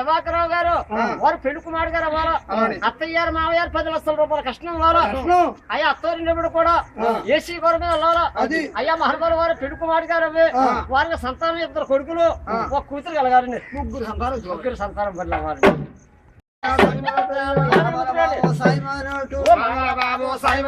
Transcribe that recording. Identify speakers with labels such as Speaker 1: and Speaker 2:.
Speaker 1: ప్రభాకరరావు గారు వారు పెళ్ళి కుమారుడు గారు వారు అత్తయ్య గారు మావయ్య గారు పది లక్షల రూపాయల కష్టం వారు. అయ్యా అత్తోరిండప్పుడు కూడా ఏసీ గోడ మీద వెళ్ళాలి. అయ్యా మహర్బాబు వారు పెళ్ళి కుమారుడు గారు అవి. వారికి సంతానం ఇద్దరు కొడుకులు ఒక కూతురు కలగారండి. ముగ్గురు సంతానం ముగ్గురు సంతానం పట్ల వారు
Speaker 2: బాబు సాయి